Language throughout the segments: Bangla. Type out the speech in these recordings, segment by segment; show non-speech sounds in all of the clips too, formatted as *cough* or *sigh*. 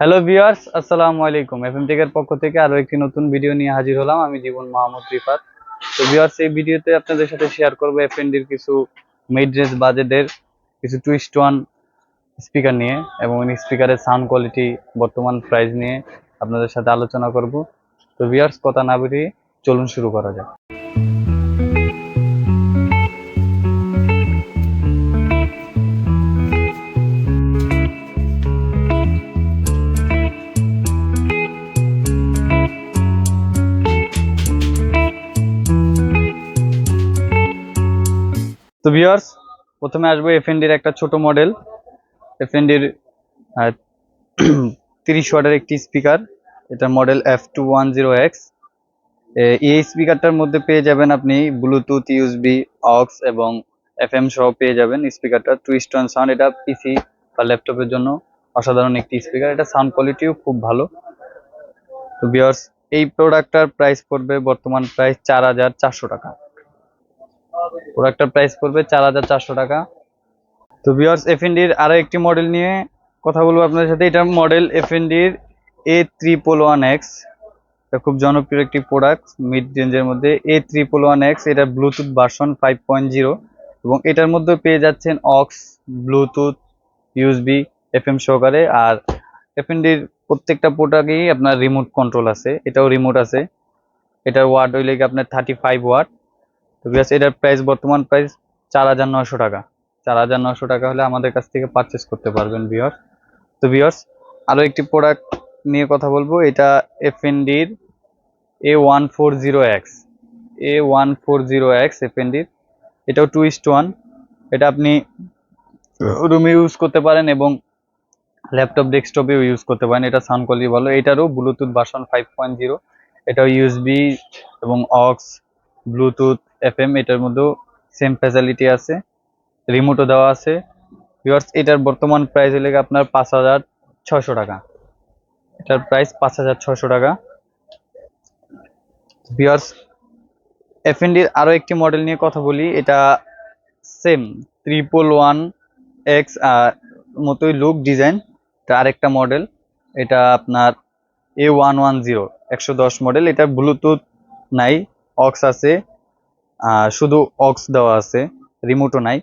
হ্যালো ভিউয়ার্স আসসালামু আলাইকুম। এফএম টেকের পক্ষ থেকে আরও একটি নতুন ভিডিও নিয়ে হাজির হলাম। আমি জীবন মাহমুদ রিফাত। তো ভিউয়ার্স এই ভিডিওতে আপনাদের সাথে শেয়ার করব এফএনডির কিছু মিড রেঞ্জ বাজেটের কিছু টুইস্ট ওয়ান স্পিকার নিয়ে এবং স্পিকারের সাউন্ড কোয়ালিটি বর্তমান প্রাইস নিয়ে আপনাদের সাথে আলোচনা করব। তো ভিউয়ার্স কথা না বেরিয়ে চলুন শুরু করা যাক। তো ভিউয়ার্স প্রথমে আসব এফএনডির একটা ছোট মডেল এফএনডির *clears throat* তিরিশ ওয়াটের একটি স্পিকার এটা model F two one zero X এই স্পিকারটার মধ্যে পেয়ে যাবেন আপনি ব্লুটুথ ইউএসবি অক্স এবং এফএম সহ পেয়ে যাবেন স্পিকারটা টুইস্ট অন সাউন্ড এটা পিসি বা ল্যাপটপের জন্য অসাধারণ একটি স্পিকার এটা সাউন্ড কোয়ালিটিও খুব ভালো। তো ভিউয়ার্স এই প্রোডাক্টটার প্রাইস পড়বে বর্তমান প্রাইস চার হাজার চারশো টাকা। প্রোডাক্টটার প্রাইস পড়বে চার হাজার চারশো টাকা। তো বিয়ার্স ভিউয়ার্স এফএনডির আরও একটি মডেল নিয়ে কথা বলব আপনাদের সাথে। এটা মডেল এফএনডির এ ত্রিপল ওয়ান এক্স এটা খুব জনপ্রিয় একটি প্রোডাক্ট মিড রেঞ্জের মধ্যে। এ ত্রিপল ওয়ান এক্স এটা Bluetooth version five point zero এবং এটার মধ্যে পেয়ে যাচ্ছেন অক্স ব্লুটুথ ইউএসবি এফএম সহকারে। আর এফএনডির প্রত্যেকটা প্রোডাক্টেই আপনার রিমোট কন্ট্রোল আছে। এটাও রিমোট আছে। এটার ওয়াট হইলে আপনার থার্টি ফাইভ ওয়াট তো বিয়াস, এটার প্রাইস বর্তমান প্রাইস চার হাজার নশো টাকা। চার হাজার নশো টাকা হলে আমাদের কাছ থেকে পারচেস করতে পারবেন বিয়ার্স তো বিয়ার্স আরও একটি প্রোডাক্ট নিয়ে কথা বলব। এটা এফএনডির A one four zero X A one four zero X এফএনডির এটাও টু ইস্ট ওয়ান এটা আপনি রুমে ইউজ করতে পারেন এবং ল্যাপটপ ডেস্কটপেও ইউজ করতে পারেন। এটা সাউন্ড কোয়ালিটি ভালো। এটারও Bluetooth version five point zero এটাও ইউএসবি এবং অক্স ব্লুটুথ এফএম এটার মধ্যেও সেম ফ্যাসিলিটি আছে। রিমোটও দেওয়া আছে। ভিউয়ার্স এটার বর্তমান প্রাইস হলে আপনার পাঁচ হাজার ছয়শো টাকা। এটার প্রাইস পাঁচ হাজার ছয়শো টাকা। ভিউয়ার্স এফএনডির আরও একটি মডেল নিয়ে কথা বলি। এটা সেম ত্রিপল ওয়ান এক্স মতোই লুক ডিজাইন এটা আরেকটা মডেল এটা আপনার এ ওয়ান ওয়ান জিরো একশো দশ মডেল এটা ব্লুটুথ নাই অক্স আছে। শুধু অক্স দেওয়া আছে রিমোটও নাই।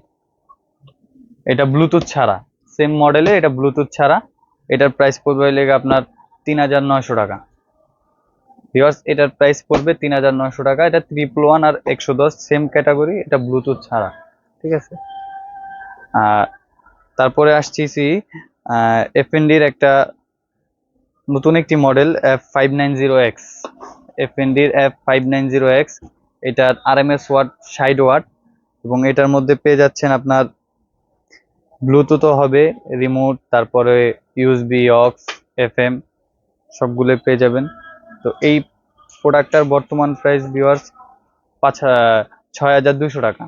এটা ব্লুটুথ ছাড়া সেম মডেলে এটা ব্লুটুথ ছাড়া। এটার প্রাইস পড়বে লেগে আপনার তিন হাজার নয়শো টাকা। ভিওয়ার্স এটার প্রাইস পড়বে তিন হাজার নয়শো টাকা। এটা ট্রিপল ওয়ান আর একশো দশ সেম ক্যাটাগরি এটা ব্লুটুথ ছাড়া। ঠিক আছে? আর তারপরে আসছি সি এফএনডির একটা নতুন একটি model F five nine zero X এফএনডির F five nine zero X এটার আর এম এস ওয়াট ষাট ওয়াট এবং এটার মধ্যে পেয়ে যাচ্ছেন আপনার ব্লুটুথও হবে রিমোট তারপরে ইউএসবি অক্স এফএম সবগুলো পেয়ে যাবেন। তো এই প্রোডাক্টটার বর্তমান প্রাইস ভিউয়ার্স পাঁচ ছয় হাজার দুশো টাকা।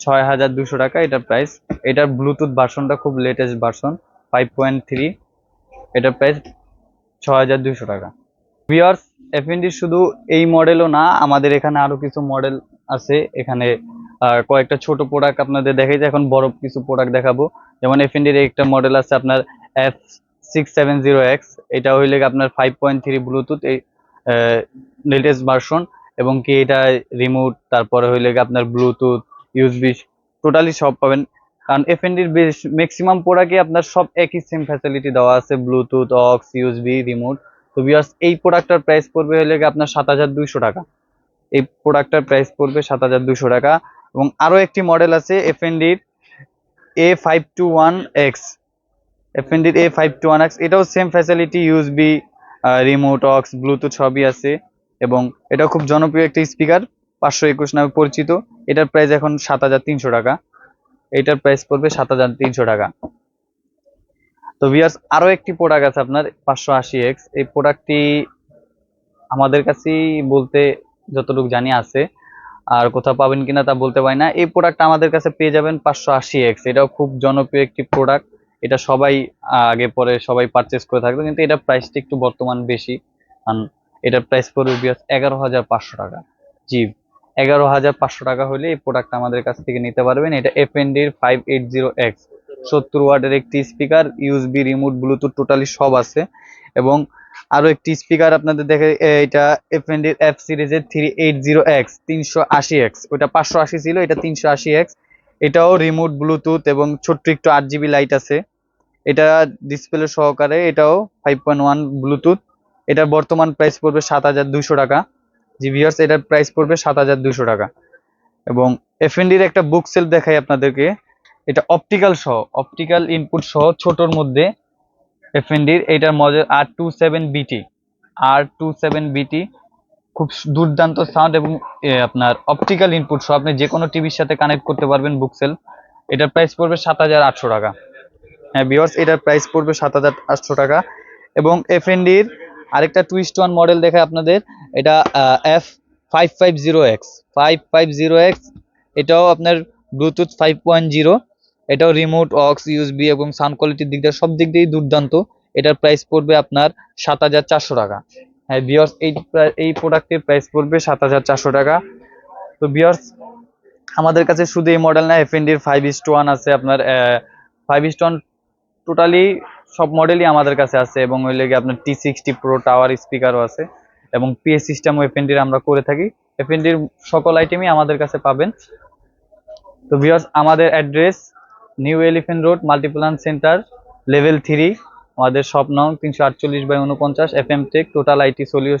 ছয় হাজার দুশো টাকা এটার প্রাইস এটার ব্লুটুথ ভার্সনটা খুব latest version five point three এটার প্রাইস ছ হাজার দুশো টাকা। ভিওর্স এফএনডি শুধু এই মডেলও না, আমাদের এখানে আরও কিছু মডেল আছে। এখানে কয়েকটা ছোট প্রোডাক্ট আপনাদের দেখাই এখন বড় কিছু প্রোডাক্ট দেখাবো। যেমন এফএনডির একটা মডেল আছে আপনার F six seven zero X এটা হইলে আপনার ফাইভ পয়েন্ট থ্রি ব্লুটুথ এই লেটেস্ট ভার্সন এবং কি এটা রিমোট তারপরে হইলে আপনার ব্লুটুথ ইউএসবি টোটালি সব পাবেন। কারণ এফএনডির বেশ ম্যাক্সিমাম প্রোডাক্টে আপনার সব একই সেম ফ্যাসিলিটি দেওয়া আছে ব্লুটুথ অক্স ইউএসবি রিমোট তো বিয়াস এই প্রোডাক্টটার প্রাইস পড়বে হলে আপনার সাত হাজার দুইশো টাকা। এই প্রোডাক্টটার প্রাইস পড়বে সাত হাজার দুইশো টাকা এবং আরও একটি মডেল আছে এফএনডির A five two one X এফএনডির A five two one X এটাও same facility USB remote aux Bluetooth সবই আছে এবং এটাও খুব জনপ্রিয় একটি স্পিকার পাঁচশো একুশ নামে পরিচিত। এটার প্রাইস এখন সাত হাজার তিনশো টাকা। এইটার প্রাইস পড়বে সাত হাজার তিনশো টাকা। তো ভিয়ার্স আরও একটি প্রোডাক্ট আছে আপনার পাঁচশো আশি এক্স এই প্রোডাক্টটি আমাদের কাছেই বলতে যতটুকু জানি আছে, আর কোথাও পাবেন কিনা তা বলতে পারি না। এই প্রোডাক্ট আমাদের কাছে পেয়ে যাবেন পাঁচশো আশি এক্স এটাও খুব জনপ্রিয় একটি প্রোডাক্ট এটা সবাই আগে পরে সবাই পারচেস করে থাকবে কিন্তু এটার প্রাইসটা একটু বর্তমান বেশি। এটার প্রাইস পড়বে বিয়ার্স এগারো হাজার পাঁচশো টাকা। জি, এগারো হাজার পাঁচশো টাকা হলে এই প্রোডাক্ট আমাদের কাছ থেকে নিতে পারবেন। এটা এফ এন ডির ফাইভ এইট জিরো এক্স সত্তর ওয়াটের একটি speaker USB remote Bluetooth totally সব আছে। এবং আরও একটি স্পিকার আপনাদের দেখে এটা এফএনডির এফ সিরিজের থ্রি এইট জিরো এক্স তিনশো আশি এক্স ওটা পাঁচশো আশি ছিল, এটা তিনশো আশি এক্স এটাও রিমোট ব্লুটুথ এবং ছোট্ট একটু আট জিবি লাইট আছে। এটা ডিসপ্লে সহকারে, এটাও ফাইভ পয়েন্ট ওয়ান ব্লুটুথ এটার বর্তমান প্রাইস পড়বে সাত হাজার দুশো টাকা। জি ভিউয়ার্স এটার প্রাইস পড়বে সাত হাজার দুশো টাকা। এবং এফএনডির একটা বুক সেল দেখাই আপনাদেরকে। এটা অপটিক্যাল সহ অপটিক্যাল ইনপুট সহ ছোটর মধ্যে এফএনডির এটার মডেল আর টু সেভেন বিটি আর টু সেভেন বিটি খুব দুর্দান্ত সাউন্ড এবং আপনার অপটিক্যাল ইনপুট সহ আপনি যে কোনো টিভির সাথে কানেক্ট করতে পারবেন বুকসেল এটার প্রাইস পড়বে সাত হাজার আটশো টাকা। হ্যাঁ বিয়ার্স এটার প্রাইস পড়বে সাত হাজার আটশো টাকা এবং এফএনডির আরেকটা টুইস্ট ওয়ান মডেল দেখে আপনাদের, এটা F five five zero X five five zero X এটাও আপনার ব্লুটুথ ফাইভ পয়েন্ট জিরো এটাও রিমোট অক্স ইউএসবি এবং সাউন্ড কোয়ালিটির দিক দিয়ে সব দিক দিয়েই দুর্দান্ত। এটার প্রাইস পড়বে আপনার সাত হাজার চারশো টাকা। হ্যাঁ বিয়ার্স এই এই প্রোডাক্টের প্রাইস পড়বে সাত হাজার চারশো টাকা। তো বিয়ার্স আমাদের কাছে শুধু এই মডেল না এফএনডির ফাইভ ইস্ট ওয়ান আছে আপনার ফাইভ ইস্ট ওয়ান টোটালি সব মডেলই আমাদের কাছে আছে এবং ওই লেগে আপনার টি সিক্সটি প্রো টাওয়ার স্পিকারও আছে এবং পিএস সিস্টেম এফএনডির আমরা করে থাকি। এফ এফএনডির সকল আইটেমই আমাদের কাছে পাবেন। তো বিয়ার্স আমাদের address new elephant road multiplan center level three আমাদের শপ নং তিনশো আটচল্লিশ বাই উনপঞ্চাশ F M tech total IT solution